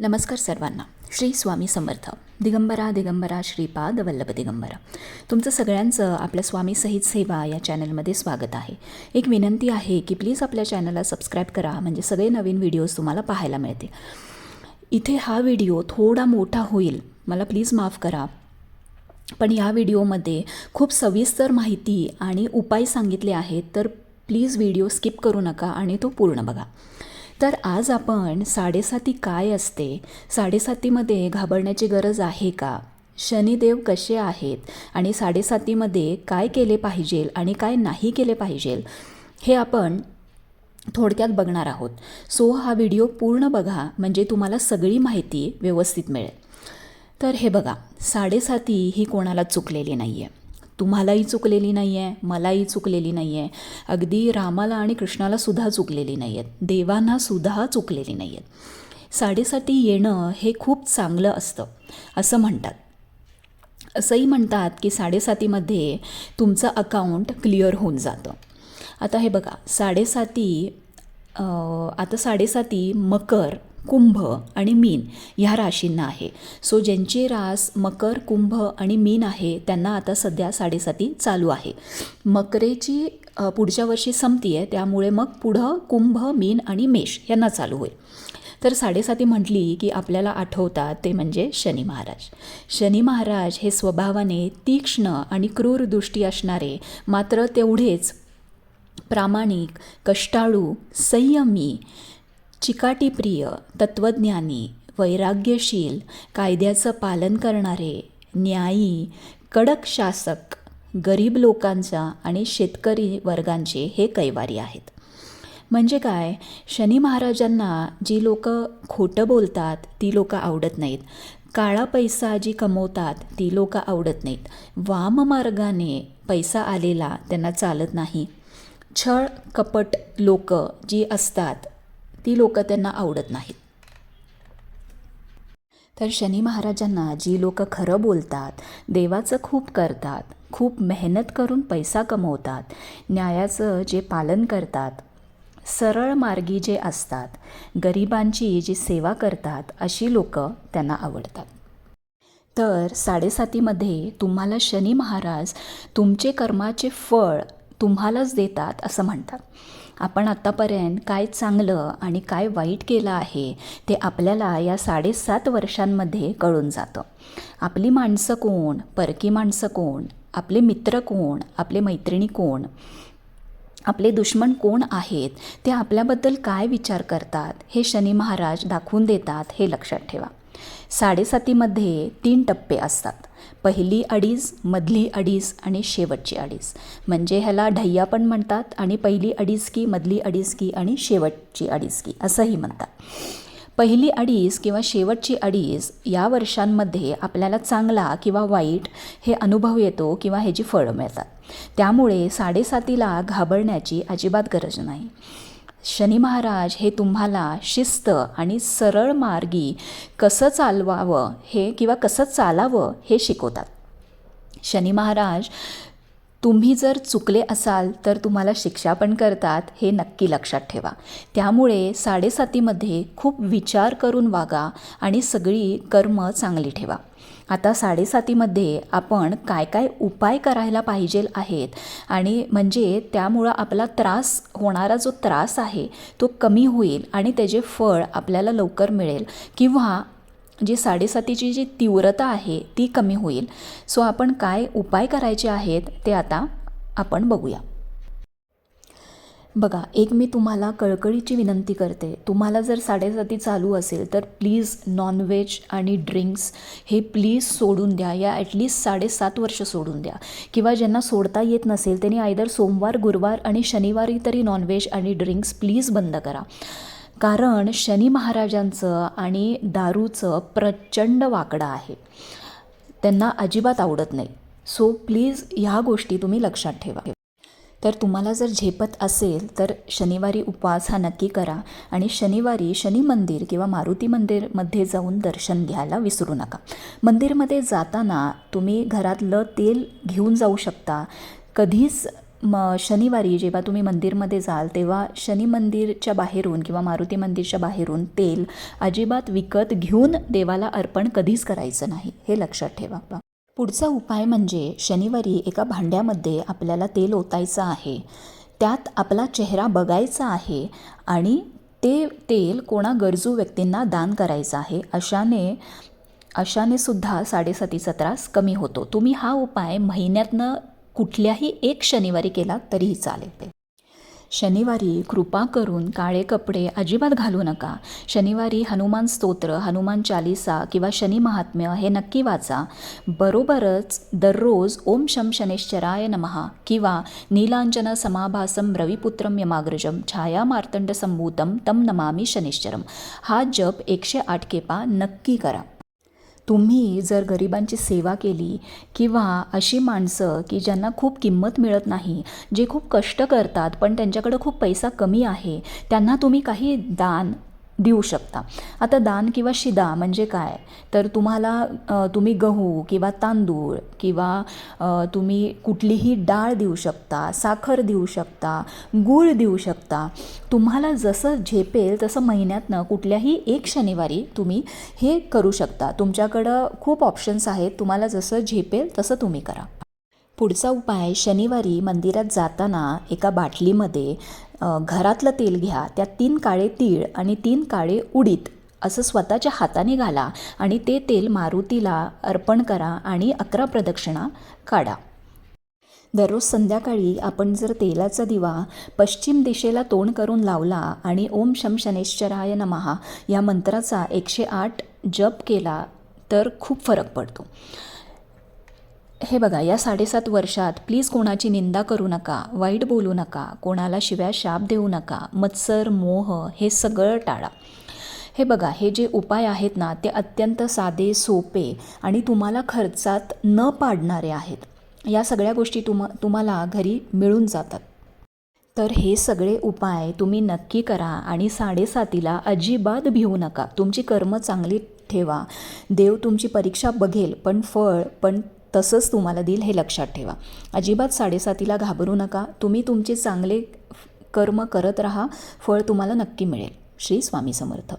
नमस्कार सर्वांना. श्री स्वामी समर्थ. दिगंबरा दिगंबरा श्रीपाद वल्लभ दिगंबरा. तुमचं सगळ्यांचं आपल्या स्वामी सहित सेवा या चॅनलमध्ये स्वागत आहे. एक विनंती आहे की प्लीज आपल्या चॅनलला सबस्क्राईब करा म्हणजे सगळे नवीन व्हिडिओज तुम्हाला पाहायला मिळतील. इथे हा व्हिडिओ थोडा मोठा होईल. मला प्लीज माफ करा. पण या व्हिडिओमध्ये खूप सविस्तर माहिती आणि उपाय सांगितले आहेत तर प्लीज व्हिडिओ स्किप करू नका आणि तो पूर्ण बघा. तर आज आपण साडेसाती काय असते? साडेसातीमध्ये घाबरण्याची गरज आहे का? शनिदेव कसे आहेत? आणि साडेसातीमध्ये काय केले पाहिजे आणि काय नाही केले पाहिजे? हे आपण थोडक्यात बघणार आहोत. सो हा व्हिडिओ पूर्ण बघा म्हणजे तुम्हाला सगळी माहिती व्यवस्थित मिळेल. तर हे बघा साडेसाती ही कोणाला चुकलेली नाही आहे तुम्हालाही चुकलेली नाही आहे मलाही चुकलेली नाही आहे अगदी रामाला आणि कृष्णाला सुद्धा चुकलेली नाही आहेत देवांना सुद्धा चुकलेली नाही आहेत साडेसाती येणं हे खूप चांगलं असतं असं म्हणतात. असंही म्हणतात की साडेसातीमध्ये तुमचं अकाउंट क्लिअर होऊन जातं. आता हे बघा साडेसाती आता साडेसाती मकर कुंभ आणि मीन ह्या राशींना आहे. सो ज्यांची रास मकर कुंभ आणि मीन आहे त्यांना आता सध्या साडेसाती चालू आहे. मकरेची पुढच्या वर्षी संपती आहे त्यामुळे मग पुढं कुंभ मीन आणि मेष यांना चालू होईल. तर साडेसाती म्हटली की आपल्याला आठवतात ते म्हणजे शनी महाराज. शनी महाराज हे स्वभावाने तीक्ष्ण आणि क्रूर दृष्टी असणारे मात्र तेवढेच प्रामाणिक कष्टाळू संयमी चिकाटीप्रिय तत्त्वज्ञानी वैराग्यशील कायद्याचं पालन करणारे न्यायी कडक शासक गरीब लोकांचा आणि शेतकरी वर्गांचे हे कैवारी आहेत. म्हणजे काय? शनी महाराजांना जी लोक खोटं बोलतात ती लोकं आवडत नाहीत. काळा पैसा जी कमवतात ती लोकं आवडत नाहीत. वाममार्गाने पैसा आलेला त्यांना चालत नाही. छळ कपट लोक जी असतात ती लोक त्यांना आवडत नाहीत. तर शनी महाराजांना जी लोक खरं बोलतात देवाचं खूप करतात खूप मेहनत करून पैसा कमवतात न्यायाचं जे पालन करतात सरळ मार्गी जे असतात गरिबांची जी सेवा करतात अशी लोक त्यांना आवडतात. तर साडेसातीमध्ये तुम्हाला शनी महाराज तुमचे कर्माचे फळ तुम्हालाच देतात असं म्हणतात. आपण आत्तापर्यंत काय चांगलं आणि काय वाईट केलं आहे ते आपल्याला या साडेसात वर्षांमध्ये कळून जातं. आपली माणसं कोण? परकी माणसं कोण? आपले मित्र कोण? आपले मैत्रिणी कोण? आपले दुश्मन कोण आहेत? ते आपल्याबद्दल काय विचार करतात? हे शनी महाराज दाखवून देतात हे लक्षात ठेवा. साडेसातीमध्ये तीन टप्पे असतात. पहिली अडीज मधली अडीच आणि शेवटची अडीच. म्हणजे ह्याला ढय्या पण म्हणतात आणि पहिली अडीच की मधली अडीच की आणि शेवटची अडीच की असंही म्हणतात. पहिली अडीच किंवा शेवटची अडीज या वर्षांमध्ये आपल्याला चांगला किंवा वाईट हे अनुभव येतो किंवा ह्याची फळं मिळतात. त्यामुळे साडेसातीला घाबरण्याची अजिबात गरज नाही. शनी महाराज हे तुम्हाला शिस्त आणि सरळ मार्गी कसं चालवावं हे किंवा कसं चालावं हे शिकवतात. शनी महाराज तुम्ही जर चुकले असाल तर तुम्हाला शिक्षा पण करतात हे नक्की लक्षात ठेवा. त्यामुळे साडेसातीमध्ये खूप विचार करून वागा आणि सगळी कर्म चांगली ठेवा. आता साडेसातीमध्ये आपण काय काय उपाय करायला पाहिजे आहेत आणि म्हणजे त्यामुळं आपला त्रास होणारा जो त्रास आहे तो कमी होईल आणि त्याचे फळ आपल्याला लवकर मिळेल किंवा जी साडेसातीची जी तीव्रता आहे ती कमी होईल. सो आपण काय उपाय करायचे आहेत ते आता आपण बघूया. बघा एक मी तुम्हाला कळकळीची विनंती करते. तुम्हाला जर साडेसाती चालू असेल तर प्लीज नॉनव्हेज आणि ड्रिंक्स हे प्लीज सोडून द्या. या ॲटलिस्ट साडेसात वर्ष सोडून द्या. किंवा ज्यांना सोडता येत नसेल त्यांनी आयदर सोमवार गुरुवार आणि शनिवारी तरी नॉनव्हेज आणि ड्रिंक्स प्लीज बंद करा. कारण शनी महाराजांचं आणि दारूचं प्रचंड वाकडं आहे. त्यांना अजिबात आवडत नाही. सो प्लीज ह्या गोष्टी तुम्ही लक्षात ठेवा. तर तुम्हाला जर झेपत असेल तर शनिवारी उपवास हा नक्की करा आणि शनिवारी शनी मंदिर किंवा मारुती मंदिरमध्ये जाऊन दर्शन घ्यायला विसरू नका. मंदिरमध्ये जाताना तुम्ही घरातलं तेल घेऊन जाऊ शकता. कधीच म शनिवारी जेव्हा तुम्ही मंदिरमध्ये जाल तेव्हा शनी मंदिरच्या बाहेरून किंवा मारुती मंदिरच्या बाहेरून तेल अजिबात विकत घेऊन देवाला अर्पण कधीच करायचं नाही हे लक्षात ठेवा. पुढचा उपाय म्हणजे शनिवारी एका भांड्यामध्ये आपल्याला तेल ओतायचं आहे. त्यात आपला चेहरा बघायचा आहे आणि ते तेल कोणा गरजू व्यक्तींना दान करायचं आहे अशाने अशाने सुद्धा साडेसातीचा त्रास कमी होतो. तुम्ही हा उपाय महिन्यातनं कुठल्याही एक शनिवारी केला तरीही चालेल शनिवारी कृपा करून काळे कपडे अजिबात घालू नका. शनिवारी हनुमान स्तोत्र हनुमान चालिसा किंवा शनी महात्म्य हे नक्की वाचा. बरोबरच दररोज ओम शम शनेश्चराय नमहा किंवा नीलांजन समाभासम रविपुत्रम यमाग्रजम छाया मार्तंड संभूतम तम नमामी शनिश्चरम हा जप एकशे आठ केपा नक्की करा. तुम्ही जर गरिबांची सेवा केली किंवा अशी माणसं की ज्यांना खूप किंमत मिळत नाही जे खूप कष्ट करतात पण त्यांच्याकडं खूप पैसा कमी आहे त्यांना तुम्ही काही दान देऊ शकता. आता दान किंवा शिदा म्हणजे काय? तर तुम्हाला तुम्ही गहू किंवा तांदूळ किंवा तुम्ही कुठलीही डाळ देऊ शकता साखर देऊ शकता गूळ देऊ शकता. तुम्हाला जसं झेपेल तसं महिन्यातनं कुठल्याही एक शनिवारी तुम्ही हे करू शकता. तुमच्याकडं खूप ऑप्शन्स आहेत. तुम्हाला जसं झेपेल तसं तुम्ही करा. पुढचा उपाय शनिवारी मंदिरात जाताना एका बाटलीमध्ये घरातलं तेल घ्या त्यात तीन काळे तीळ आणि तीन काळे उडीत असं स्वतःच्या हाताने घाला आणि ते तेल मारुतीला अर्पण करा आणि अकरा प्रदक्षिणा काढा. दररोज संध्याकाळी आपण जर तेलाचा दिवा पश्चिम दिशेला तोंड करून लावला आणि ओम शम शनेश्चराय नमहा या मंत्राचा एकशे आठ जप केला तर खूप फरक पडतो. हे बघा या साडेसात वर्षात प्लीज कोणाची निंदा करू नका वाईट बोलू नका कोणाला शिव्या शाप देऊ नका मत्सर मोह हे सगळं टाळा. हे बघा हे जे उपाय आहेत ना ते अत्यंत साधे सोपे आणि तुम्हाला खर्चात न पाडणारे आहेत. या सगळ्या गोष्टी तुम तुम्हाला घरी मिळून जातात. तर हे सगळे उपाय तुम्ही नक्की करा आणि साडेसातीला अजिबात भिवू नका. तुमची कर्म चांगली ठेवा. देव तुमची परीक्षा बघेल पण फळ पण तसंच तुम्हाला देईल हे लक्षात ठेवा. अजिबात साडेसातीला घाबरू नका. तुम्ही तुमचे चांगले कर्म करत राहा. फळ तुम्हाला नक्की मिळेल. श्री स्वामी समर्थ.